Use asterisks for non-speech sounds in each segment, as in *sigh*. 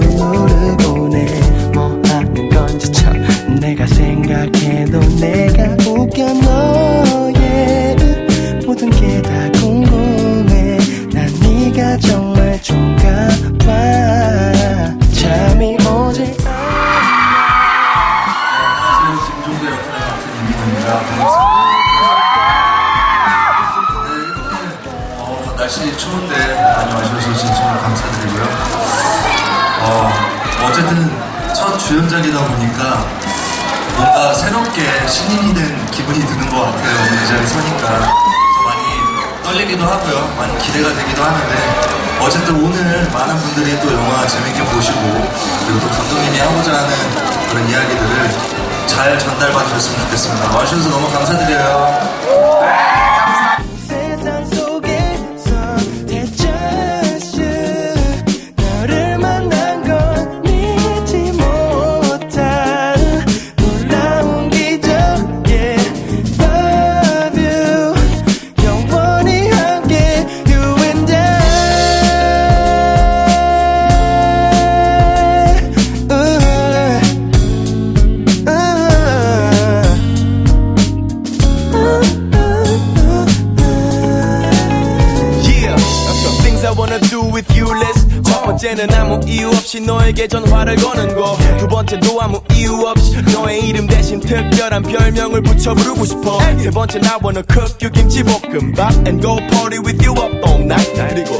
좋 첫 주연작이다 보니까 뭔가 새롭게 신인이 된 기분이 드는 것 같아요. 오늘 이 자리에 서니까. 많이 떨리기도 하고요. 많이 기대가 되기도 하는데 어쨌든 오늘 많은 분들이 또 영화 재밌게 보시고 그리고 또 감독님이 하고자 하는 그런 이야기들을 잘 전달받아 줬으면 좋겠습니다. 와주셔서 너무 감사드려요. 없이 너에게 전화를 거는 거. 두 번째 도 아무 이유 없이 너의 이름 대신 특별한 별명을 붙여 부르고 싶어. 세 번째 나 wanna cook you 김치볶음밥 and go party with you up all night. 그리고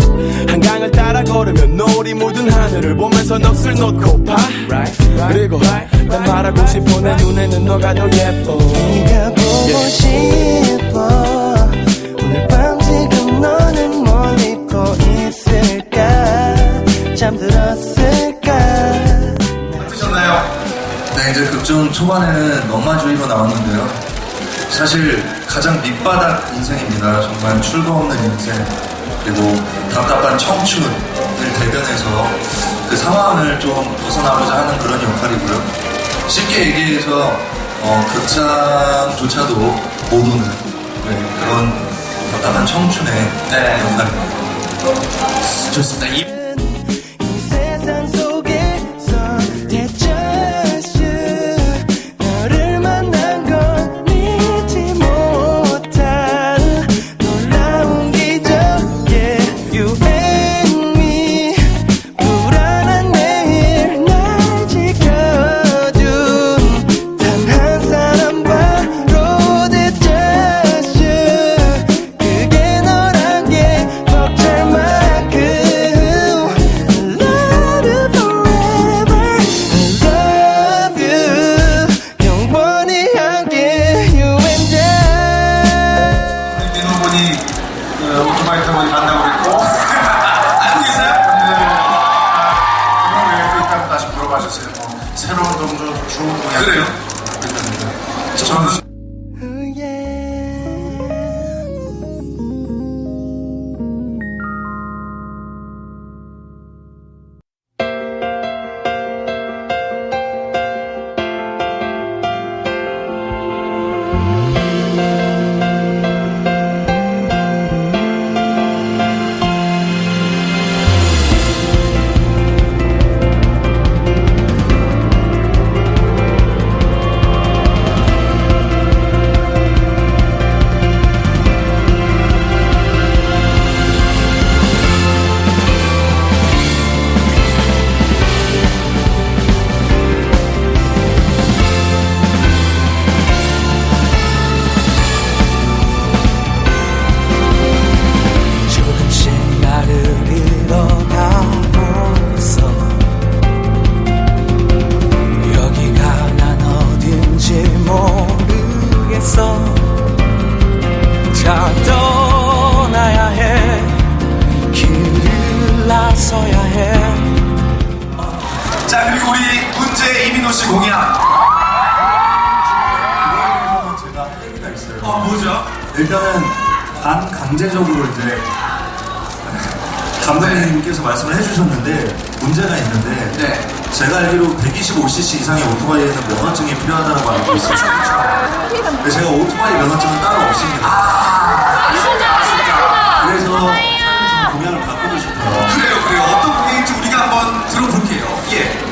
한강을 따라 걸으면 노을이 묻은 하늘을 보면서 넋을 놓고 봐. 그리고 난 말하고 싶어 내 눈에는 너가 더 예뻐. 네가 보고 싶어 제 극중 초반에는 넌마주의로 나왔는데요. 사실 가장 밑바닥 인생입니다. 정말 출구 없는 인생, 그리고 답답한 청춘을 대변해서 그 상황을 좀 벗어나고자 하는 그런 역할이고요. 쉽게 얘기해서 어, 극장조차도 못 오는 네, 그런 답답한 청춘의 역할입니다. 좋습니다. 그래요? 저는 씨 공약. 그거에서 제가 할 얘기가 있어요. 어, 뭐죠? 일단은 반 강제적으로 이제 감독님께서 말씀을 해주셨는데 문제가 있는데 네. 제가 알기로 125cc 이상의 오토바이에는 면허증이 필요하다고 알고 있었죠. 근데 제가 오토바이 면허증은 따로 없습니다. 아, 그래서 공약을 바꾸고 싶어요. 그래요, 그래요. 어떤 공약인지 우리가 한번 들어볼게요. 예.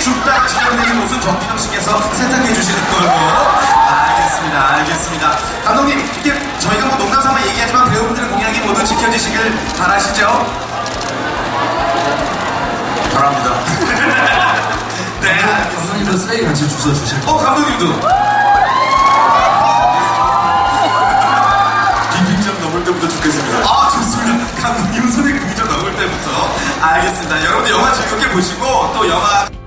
줍다가 지정되는 곳은 정진영 씨께서 세탁해 주시는 걸로. 알겠습니다. 알겠습니다. 감독님, 이게 저희가 뭐 농담 삼아 얘기하지만 배우분들의 공약이 모두 지켜지시길 바라시죠? 바랍니다. *laughs* 네. 감독님도 쓰레기 같이 주워 주실 어, 감독님도. 때부터 죽겠습니다. 아, 좋습니다. 감독님 손에 금전 넣을 때부터. 알겠습니다. 여러분들 영화 즐겁게 보시고, 또 영화.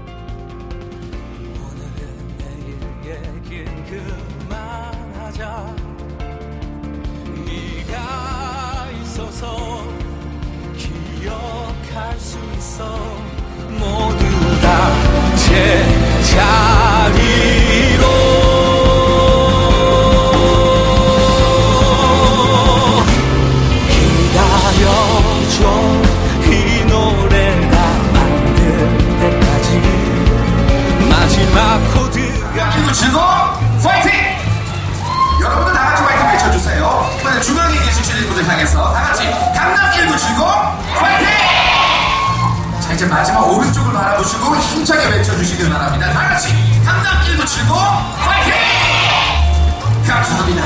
이제 마지막 오른쪽을 바라보시고 힘차게 외쳐주시길 바랍니다. 다 같이 강남 1구 즐거운 파이팅! 감사합니다.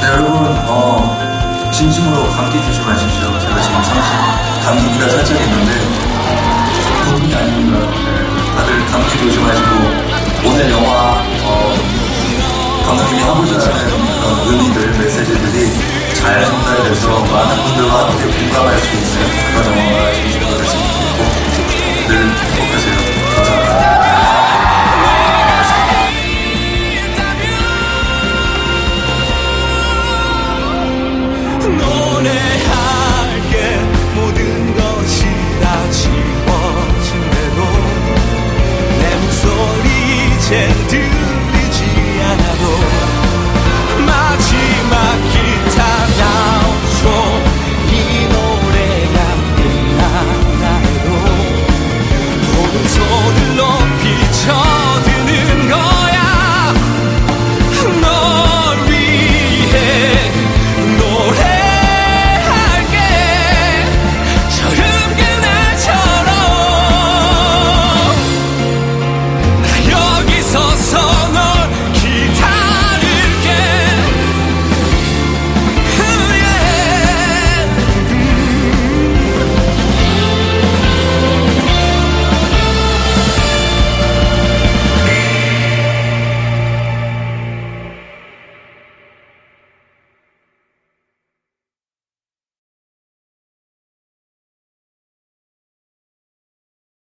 네, 여러분, 어, 진심으로 감기 조심하십시오. 제가 지금 사실 감기가 살짝 있는데, 보통이 아닙니다. 메시지들